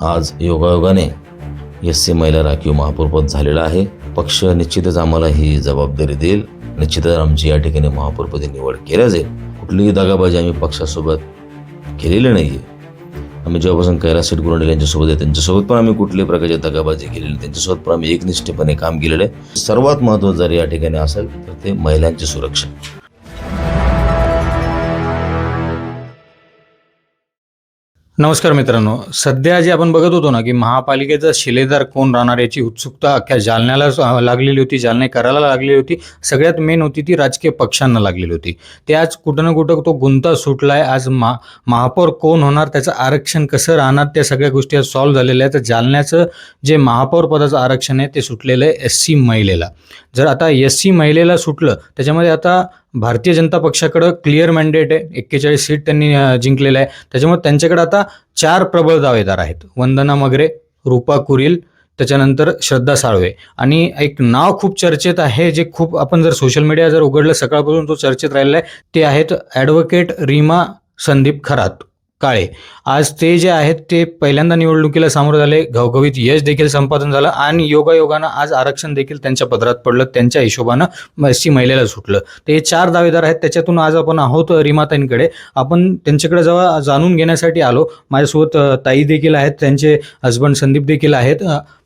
आज योगायोगाने S C महिला राखीव महापौरपद झालेला आहे. पक्ष निश्चितच आम्हाला ही जबाबदारी देईल. निश्चितच आमची या ठिकाणी महापौरपदी निवड केल्या जाईल. कुठलीही दगाबाजी आम्ही पक्षासोबत केलेली नाही आहे आम्ही जेव्हापासून कैलास शेट गुरुंडे यांच्यासोबत आहे त्यांच्यासोबत पण आम्ही कुठल्याही प्रकारची दगाबाजी केलेली नाही. त्यांच्यासोबत पण आम्ही एकनिष्ठपणे काम केलेलं आहे. सर्वात महत्त्वाचं जर या ठिकाणी असेल तर ते महिलांची सुरक्षा. नमस्कार मित्रांनो. सध्या जे आपण बघत होतो ना की महापालिकेचा शिलेदार कोण राहणार याची उत्सुकता अख्ख्या जालन्याला लागलेली होती जालनेकराला लागलेली होती. सगळ्यात मेन होती ती राजकीय पक्षांना लागलेली होती. ते आज कुठं ना कुठं तो गुंता सुटलाय. आज महा महापौर कोण होणार त्याचं आरक्षण कसं राहणार त्या सगळ्या गोष्टी आज सॉल्व्ह झालेल्या आहेत. तर जालन्याचं जे महापौर पदाचं आरक्षण आहे ते सुटलेलं आहे एस सी महिलेला. जर आता एस सी महिलेला सुटलं त्याच्यामध्ये आता भारतीय जनता पक्षाकडं क्लिअर मॅन्डेट आहे. एक्केचाळीस सीट त्यांनी जिंकलेलं आहे त्याच्यामुळे त्यांच्याकडे आता चार प्रबळ दावेदार आहेत. वंदना मगरे रूपा कुरील त्याच्यानंतर श्रद्धा साळवे. आणि एक नाव खूप चर्चेत आहे जे खूप आपण जर सोशल मीडिया जर उघडलं सकाळपासून तो चर्चेत राहिलेला आहे ते आहेत ॲडव्होकेट रीमा संदीप खरात. काळे. आज ते जे आहेत ते पहिल्यांदा निवडणुकीला सामोरं झाले. घवघवीत यश देखील संपादन झालं आणि योगायोगानं आज आरक्षण देखील त्यांच्या पदरात पडलं. त्यांच्या हिशोबानं एस सी महिलेला सुटलं. ते चार दावेदार आहेत. त्याच्यातून आज आपण आहोत रिमाताईंकडे. आपण त्यांच्याकडे जेव्हा जाणून घेण्यासाठी आलो. माझ्यासोबत ताई देखील आहेत. त्यांचे हस्बंड संदीप देखील आहेत.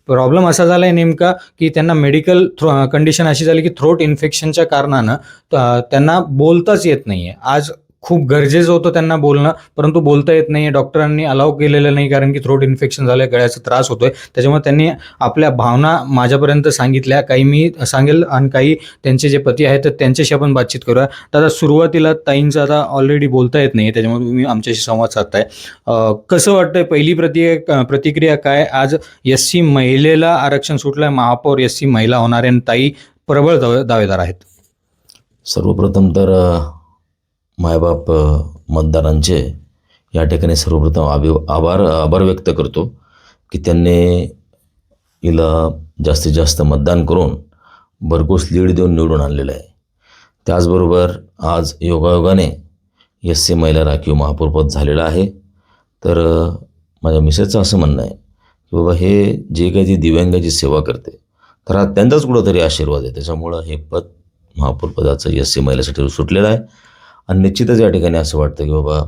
प्रॉब्लेम असा झाला आहे नेमका की त्यांना मेडिकल थ्रो कंडिशन अशी झाली की थ्रोट इन्फेक्शनच्या कारणानं त्यांना बोलताच येत नाही आहे आज खूप गरजेचं होतं त्यांना बोलणं परंतु बोलता येत नाही डॉक्टरांनी अलाव केलेलं नाही कारण की थ्रोट इन्फेक्शन झालं गळ्याचा त्रास होतोय. त्याच्यामुळे त्यांनी आपल्या भावना माझ्यापर्यंत सांगितल्या. काही मी सांगेल आणि काही त्यांचे जे पती आहेत तर त्यांच्याशी आपण बातचीत करूया. तर आता सुरुवातीला ताईंचं आता ऑलरेडी बोलता येत नाही त्याच्यामुळे तुम्ही आमच्याशी संवाद साधताय. कसं वाटतंय पहिली प्रति प्रतिक्रिया काय? आज एस सी महिलेला आरक्षण सुटलंय महापौर एस सी महिला होणारे आणि ताई प्रबळ दावेदार आहेत. सर्वप्रथम तर मायबाप मतदारांचे या ठिकाणी सर्वप्रथम आभि आभार आभार व्यक्त करतो की त्यांनी हिला जास्तीत जास्त मतदान करून भरघोस लीड देऊन निवडून आणलेलं आहे. त्याचबरोबर आज योगायोगाने एस सी महिला राखीव महापौरपद झालेलं आहे. तर माझ्या मिसेसचं असं म्हणणं आहे की बाबा हे जे काही ती दिव्यांगाची सेवा करते तर हा त्यांचाच कुठंतरी आशीर्वाद आहे. त्याच्यामुळं हे पद महापौरपदाचं एस सी महिलासाठी सुटलेलं आहे. आणि निश्चितच या ठिकाणी असं वाटतं की बाबा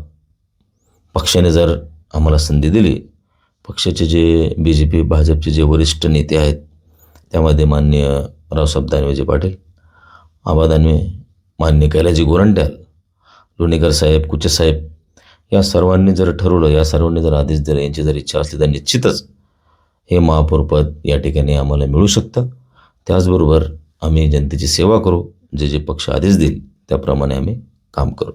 पक्षाने जर आम्हाला संधी दिली पक्षाचे जे बी जे पी भाजपचे जे वरिष्ठ नेते आहेत त्यामध्ये मान्य रावसाहेब दानवेजी पाटील आबा दानवे मान्य कैलाजी गोरंट्याल लोणीकर साहेब कुचे साहेब या सर्वांनी जर ठरवलं या सर्वांनी जर आदेश दिला यांची जर इच्छा असली तर निश्चितच हे महापौरपद या ठिकाणी आम्हाला मिळू शकतं. त्याचबरोबर आम्ही जनतेची सेवा करू जे जे पक्ष आदेश देईल त्याप्रमाणे आम्ही काम करू.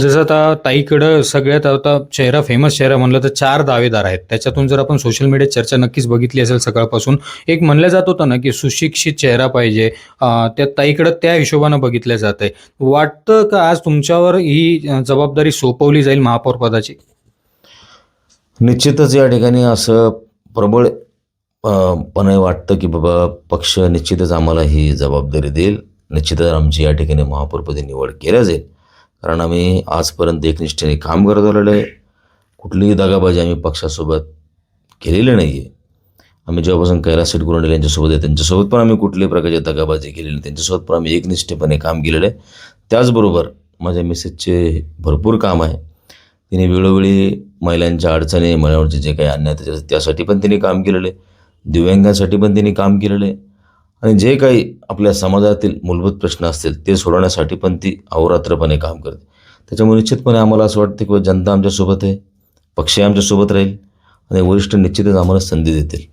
जसं आता ताईकडं सगळ्यात आता चेहरा फेमस चेहरा म्हणलं तर चार दावेदार आहेत. त्याच्यातून जर आपण सोशल मीडियात चर्चा नक्कीच बघितली असेल सकाळपासून एक म्हणलं जात होतं ना की सुशिक्षित चेहरा पाहिजे. त्या ताईकडं त्या हिशोबानं बघितलं जात आहे. वाटतं का आज तुमच्यावर ही जबाबदारी सोपवली जाईल महापौर पदाची? निश्चितच या ठिकाणी असं प्रबळ पणे वाटतं की बाबा पक्ष निश्चितच आम्हाला ही जबाबदारी देईल. निश्चितच आमची या ठिकाणी महापौरपदी निवड केल्या जाईल कारण आम्ही आजपर्यंत एकनिष्ठेने काम करत आलेलो आहे. कुठलीही दगाबाजी आम्ही पक्षासोबत केलेली नाही आहे आम्ही जेव्हापासून कैलास शेट गुरुंडे यांच्यासोबत आहे त्यांच्यासोबत पण आम्ही कुठल्याही प्रकारची दगाबाजी केलेली नाही. त्यांच्यासोबत पण आम्ही एकनिष्ठपणे काम केलेलं आहे. त्याचबरोबर माझ्या मिसेसचे भरपूर काम आहे. तिने वेळोवेळी महिलांच्या अडचणी महिलांवरचे जे काही अन्याय त्याच्या त्यासाठी पण तिने काम केलेलं आहे. दिव्यांगांसाठी पण तिने काम केलेलं आहे. आणि जे काही आपल्या समाजातील मूलभूत प्रश्न असतील ते सोडवण्यासाठी पण ती अहोरात्रपणे काम करते. त्याच्यामुळे निश्चितपणे आम्हाला असं वाटतं की जनता आमच्यासोबत आहे पक्ष आमच्यासोबत राहील आणि वरिष्ठ निश्चितच आम्हाला संधी देतील.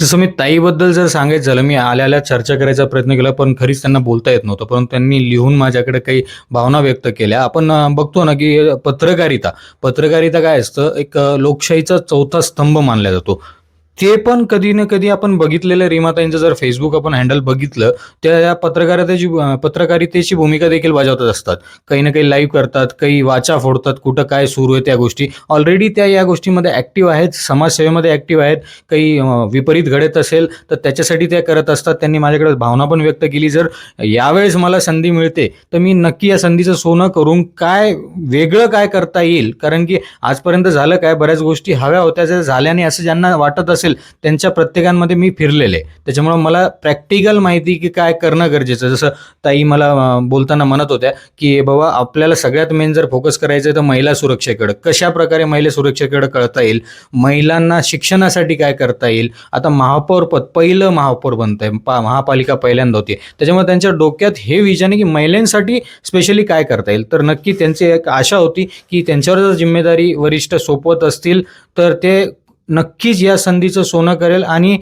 जसं मी ताईबद्दल जर सांगायचं झालं मी आल्याला चर्चा करायचा प्रयत्न केला पण खरीच त्यांना बोलता येत नव्हतं. परंतु त्यांनी लिहून माझ्याकडे काही भावना व्यक्त केल्या. आपण बघतो ना की पत्रकारिता. पत्रकारिता काय असतं? एक लोकशाहीचा चौथा स्तंभ मानला जातो. ते पण कधी ना कधी आपण बघितलेलं रीमाताईंचं जर फेसबुक आपण हँडल बघितलं त्या या पत्रकारितेची पत्रकारितेची भूमिका देखील बजावत असतात. काही ना काही लाईव्ह करतात काही वाचा फोडतात कुठं काय सुरू आहे त्या गोष्टी. ऑलरेडी त्या या गोष्टीमध्ये ॲक्टिव्ह आहेत समाजसेवेमध्ये ॲक्टिव्ह आहेत. काही विपरीत घडत असेल तर त्याच्यासाठी त्या करत असतात. त्यांनी माझ्याकडे भावना पण व्यक्त केली. जर यावेळेस मला संधी मिळते तर मी नक्की या संधीचं सोनं करून काय वेगळं काय करता येईल? कारण की आजपर्यंत झालं काय? बऱ्याच गोष्टी हव्या होत्या ज्या झाल्याने असं ज्यांना वाटत असेल त्यांच्या प्रत्येकांमध्ये मी फिरलेले. त्याच्यामुळं मला प्रॅक्टिकल माहिती की काय करणं गरजेचं जसं ताई मला बोलताना म्हणत होत्या की बाबा आपल्याला सगळ्यात मेन जर फोकस करायचं आहे तर महिला सुरक्षेकडं. कशा प्रकारे महिला सुरक्षेकडे कळता येईल? महिलांना शिक्षणासाठी काय करता येईल? आता महापौर पद पहिलं महापौर बनत आहे पा महापालिका पहिल्यांदा होती. त्याच्यामुळे त्यांच्या डोक्यात हे विजन आहे की महिलांसाठी स्पेशली काय करता येईल? तर नक्की त्यांची एक आशा होती की त्यांच्यावर जर जिम्मेदारी वरिष्ठ सोपवत असतील तर ते नक्कीच या संधीचं सोनं करेल आणि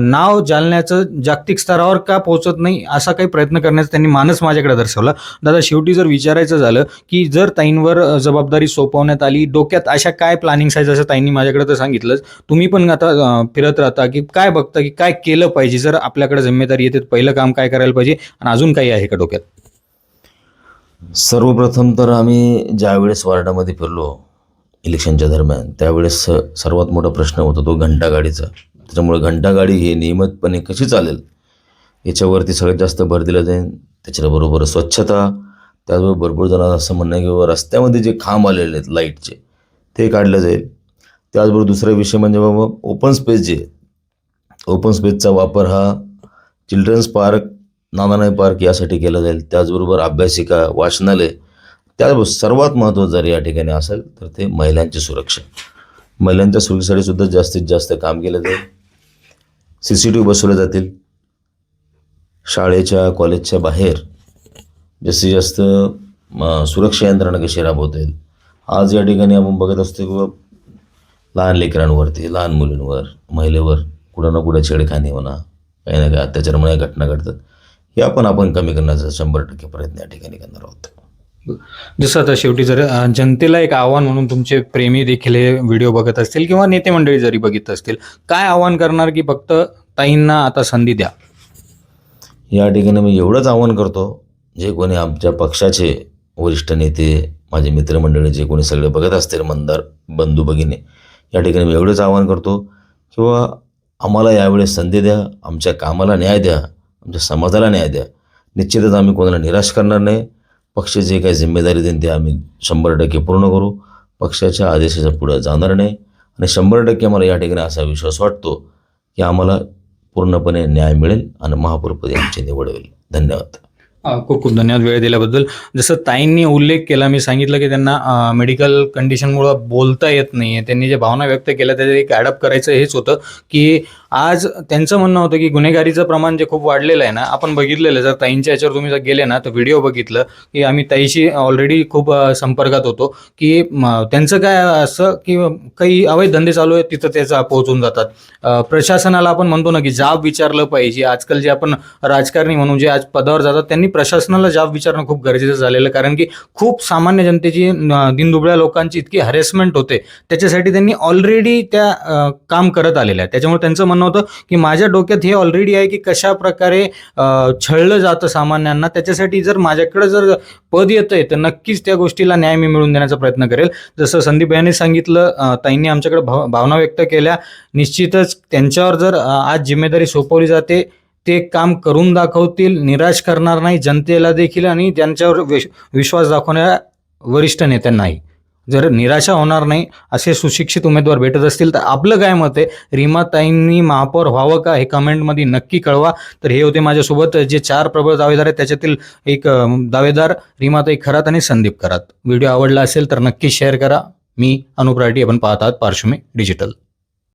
नाव जालन्याचं जागतिक स्तरावर का पोहोचत नाही असा काही प्रयत्न करण्याचा त्यांनी मानस माझ्याकडे दर्शवला. दादा शेवटी जर विचारायचं झालं की जर ताईंवर जबाबदारी सोपवण्यात आली डोक्यात अशा काय प्लॅनिंग्स आहेत जसं ताईंनी माझ्याकडे तर सांगितलंच. तुम्ही पण आता फिरत राहता की काय बघता की काय केलं पाहिजे? जर आपल्याकडे जिम्मेदारी येते तर पहिलं काम काय करायला पाहिजे? आणि अजून काही आहे का डोक्यात? सर्वप्रथम तर आम्ही ज्यावेळेस वार्डामध्ये फिरलो इलेक्शनच्या दरम्यान त्यावेळेस स- सर्वात मोठा प्रश्न होता तो घंटागाडीचा. त्याच्यामुळे घंटागाडी ही नियमितपणे कशी चालेल? याच्यावरती सगळ्यात जास्त भर दिला जाईल. त्याच्याबरोबर स्वच्छता त्याचबरोबर भरपूर जणांचं असं म्हणणं आहे की बाबा रस्त्यामध्ये जे खांब आलेले आहेत लाईटचे ते काढलं जाईल. त्याचबरोबर दुसरा विषय म्हणजे बाबा ओपन स्पेस जे ओपन स्पेसचा वापर हा चिल्ड्रन्स पार्क नानानाय पार्क यासाठी केला जाईल. त्याचबरोबर अभ्यासिका वाचनालय त्या सर्वात महत्त्वाचं जर या ठिकाणी असेल तर ते महिलांची सुरक्षा. महिलांच्या सुरक्षेसाठी सुद्धा जास्तीत जास्त काम केलं जाईल. सी सी टी व्ही बसवले जातील. शाळेच्या कॉलेजच्या बाहेर जास्तीत जास्त म, सुरक्षा यंत्रणा कशी राबवता येईल? आज या ठिकाणी आपण बघत असतो की लहान लेकरांवरती लहान मुलींवर महिलेवर कुठं ना कुठं छेडखानी म्हणा काही ना काही अत्याचारमुळे घटना घडतात. या पण आपण कमी करण्याचा शंभर टक्के प्रयत्न या ठिकाणी करणार आहोत. जसं आता शेवटी जर जनतेला एक आव्हान म्हणून तुमचे प्रेमी देखील हे व्हिडिओ बघत असतील किंवा नेते मंडळी जरी बघित असतील काय आव्हान करणार की फक्त ताईंना आता संधी द्या? या ठिकाणी मी एवढंच आवाहन करतो जे कोणी आमच्या पक्षाचे वरिष्ठ नेते माझे मित्रमंडळी जे कोणी सगळे बघत असतील मंदार बंधू भगिनी या ठिकाणी मी एवढंच आवाहन करतो किंवा आम्हाला यावेळेस संधी द्या आमच्या कामाला न्याय द्या आमच्या समाजाला न्याय द्या. निश्चितच आम्ही कोणाला निराश करणार नाही. पक्ष जे काही जिम्मेदारी देईन ते आम्ही शंभर टक्के पूर्ण करू. पक्षाच्या आदेशाच्या पुढे जाणार नाही. आणि शंभर टक्के मला या ठिकाणी असा विश्वास वाटतो की आम्हाला पूर्णपणे न्याय मिळेल आणि महापौरपदी आमची निवड होईल. धन्यवाद. खूप खूप धन्यवाद वेळ दिल्याबद्दल. जसं ताईंनी उल्लेख केला मी सांगितलं की त्यांना मेडिकल कंडिशनमुळं बोलता येत नाही आहे त्यांनी जे भावना व्यक्त केल्या त्याचं एक ॲडअप करायचं हेच होतं की आज त्यांचं म्हणणं होतं की गुन्हेगारीचं प्रमाण जे खूप वाढलेलं आहे ना आपण बघितलेलं जर ताईंच्या याच्यावर तुम्ही जर गेले ना तर व्हिडिओ बघितलं की आम्ही ताईशी ऑलरेडी खूप संपर्कात होतो की त्यांचं काय असं की काही अवैध धंदे चालू आहेत तिथं त्याचा पोहोचून जातात. प्रशासनाला आपण म्हणतो ना की जाब विचारलं पाहिजे. आजकाल जे आपण राजकारणी म्हणून जे आज पदावर जातात त्यांनी प्रशासनाला जाब विचारणं खूप गरजेचं झालेलं कारण की खूप सामान्य जनतेची दिनदुबळ्या लोकांची इतकी हॅरेसमेंट होते. त्याच्यासाठी त्यांनी ऑलरेडी त्या काम करत आलेल्या त्याच्यामुळे त्यांचं म्हणणं होतं की माझ्या डोक्यात हे ऑलरेडी आहे की कशा प्रकारे छळलं जातं सामान्यांना. त्याच्यासाठी जर माझ्याकडे जर पद येतं आहे तर नक्कीच त्या गोष्टीला न्याय मी मिळवून देण्याचा प्रयत्न करेल. जसं संदीप यांनी सांगितलं ताईंनी आमच्याकडे भाव भावना व्यक्त केल्या निश्चितच त्यांच्यावर जर आज जिम्मेदारी सोपवली जाते ते काम करून दाखवतील निराश करणार नाही जनतेला देखील आणि त्यांच्यावर विश्वास दाखवणाऱ्या वरिष्ठ नेत्यांनाही. जर निराशा होणार नाही असे सुशिक्षित उमेदवार भेटत असतील तर आपलं काय मत आहे? रीमाताईंनी महापौर व्हावं का हे कमेंटमध्ये नक्की कळवा. तर हे होते माझ्यासोबत जे चार प्रबळ दावेदार आहेत त्याच्यातील एक दावेदार रीमाताई खरात आणि संदीप खरात. व्हिडिओ आवडला असेल तर नक्की शेअर करा. मी अनुप राठी आपण पाहत आहात पार्श्वमी डिजिटल.